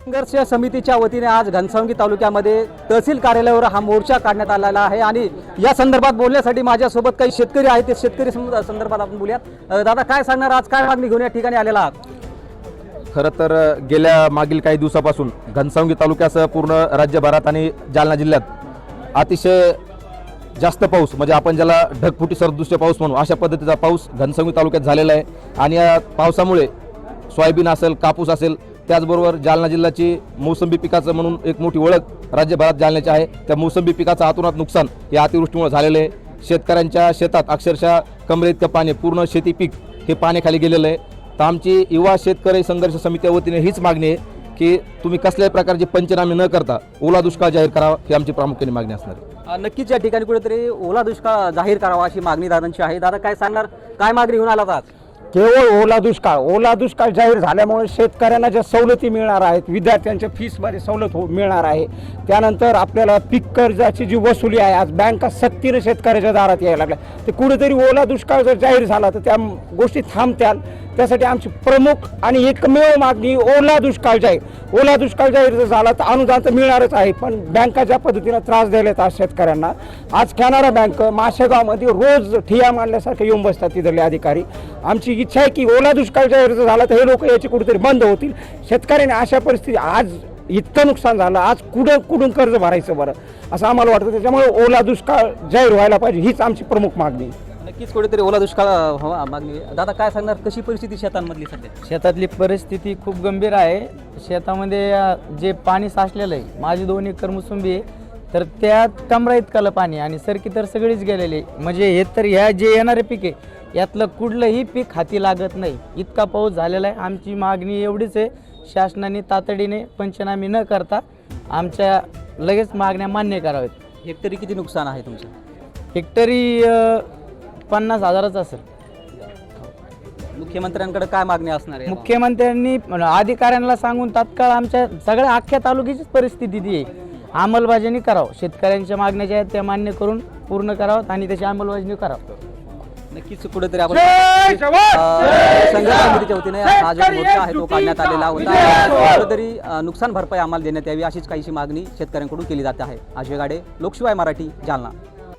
संघर्ष समितीच्या वतीने आज घनसावंगी तालुक्यामध्ये तहसील कार्यालयावर हा मोर्चा काढण्यात आलेला आहे आणि या संदर्भात बोलण्यासाठी माझ्यासोबत काही शेतकरी आहेत. ते शेतकरी संदर्भात आपण बोलूयात. दादा काय सांगणार? आज काय मागणी घेऊन या ठिकाणी आलेला आहात? खरं तर गेल्या मागील काही दिवसापासून घनसावंगी तालुक्यासह पूर्ण राज्यभरात आणि जालना जिल्ह्यात अतिशय जास्त पाऊस म्हणजे आपण ज्याला ढगफुटी सरदृश्य पाऊस म्हणू अशा पद्धतीचा पाऊस घनसावंगी तालुक्यात झालेला आहे. आणि या पावसामुळे सोयाबीन असेल कापूस असेल त्याचबरोबर जालना जिल्ह्याची मोसंबी पिकाचं म्हणून एक मोठी ओळख राज्यभरात जालन्याची आहे. त्या मोसंबी पिकाचं हातोनात नुकसान या अतिवृष्टीमुळे झालेलं आहे. शेतकऱ्यांच्या शेतात अक्षरशः कमरे इतकं पाणी पूर्ण शेती पीक हे पाण्याखाली गेलेलं आहे. तर आमची युवा शेतकरी संघर्ष समितीच्या वतीने हीच मागणी आहे की तुम्ही कसल्याही प्रकारचे पंचनामे न करता ओला दुष्काळ जाहीर करावा ही आमची प्रामुख्याने मागणी असणार आहे. नक्कीच या ठिकाणी कुठेतरी ओला दुष्काळ जाहीर करावा अशी मागणी दादांची आहे. दादा काय सांगणार? काय मागणी घेऊन आला आज? केवळ ओला दुष्काळ ओला दुष्काळ जाहीर झाल्यामुळे शेतकऱ्यांना ज्या सवलती मिळणार आहेत विद्यार्थ्यांच्या फीसमध्ये सवलत हो मिळणार आहे त्यानंतर आपल्याला पीक कर्जाची जी वसुली आहे आज बँका सक्तीनं शेतकऱ्याच्या दारात यायला लागल्या. ते कुठेतरी ओला दुष्काळ जर जाहीर झाला तर त्या गोष्टी थांबत्याल. त्यासाठी आमची प्रमुख आणि एकमेव मागणी ओला दुष्काळ जाहीर. ओला दुष्काळ जाहीर जर झाला तर अनुदान तर मिळणारच आहे पण बँका ज्या पद्धतीनं त्रास द्यायला आज शेतकऱ्यांना आज कॅनरा बँक माशेगावमध्ये रोज ठिया मांडल्यासारखे येऊन बसतात तिथले अधिकारी. आमची इच्छा आहे की ओला दुष्काळ जाहीर जर झाला तर हे लोक याची कुठेतरी बंद होतील. शेतकऱ्याने अशा परिस्थिती आज इतकं नुकसान झालं. आज कुठं कुठून कर्ज भरायचं बरं? असं आम्हाला वाटतं. त्याच्यामुळे ओला दुष्काळ जाहीर व्हायला पाहिजे हीच आमची प्रमुख मागणी आहे. नक्कीच कुठेतरी ओला दुष्काळ हवा मागणी. दादा काय सांगणार? कशी परिस्थिती शेतांमधली सध्या? शेतातली परिस्थिती खूप गंभीर आहे. शेतामध्ये जे पाणी साचलेलं आहे माझी दोन एकर मोसंबी आहे तर त्यात कमरा इतकालं पाणी आणि सरकी तर सगळीच गेलेली आहे. म्हणजे हे तर ह्या जे येणारे पीक आहे यातलं कुठलंही पीक हाती लागत नाही. इतका पाऊस झालेला आहे. आमची मागणी एवढीच आहे. शासनाने तातडीने पंचनामे न करता आमच्या लगेच मागण्या मान्य कराव्यात. हेक्टरी किती नुकसान आहे तुमचं? हेक्टरी पन्नास हजारच असेल. मुख्यमंत्र्यांकडे काय मागणी असणार आहे? मुख्यमंत्र्यांनी अधिकाऱ्यांना सांगून तात्काळ आमच्या सगळ्या अख्ख्या तालुक्याचीच परिस्थिती ती आहे. अंमलबजावणी करावं. शेतकऱ्यांच्या मागण्या ज्या आहेत त्या मान्य करून पूर्ण करावं आणि त्याची अंमलबजावणी करावं. नक्कीच कुठेतरी आपण संघर्ष समितीच्या वतीने हा जो मोर्चा आहे तो काढण्यात आलेला होता. कुठेतरी नुकसान भरपाई आम्हाला देण्यात यावी अशीच काहीशी मागणी शेतकऱ्यांकडून केली जाते आहे. अजय गाडे लोकशिवाय मराठी जालना.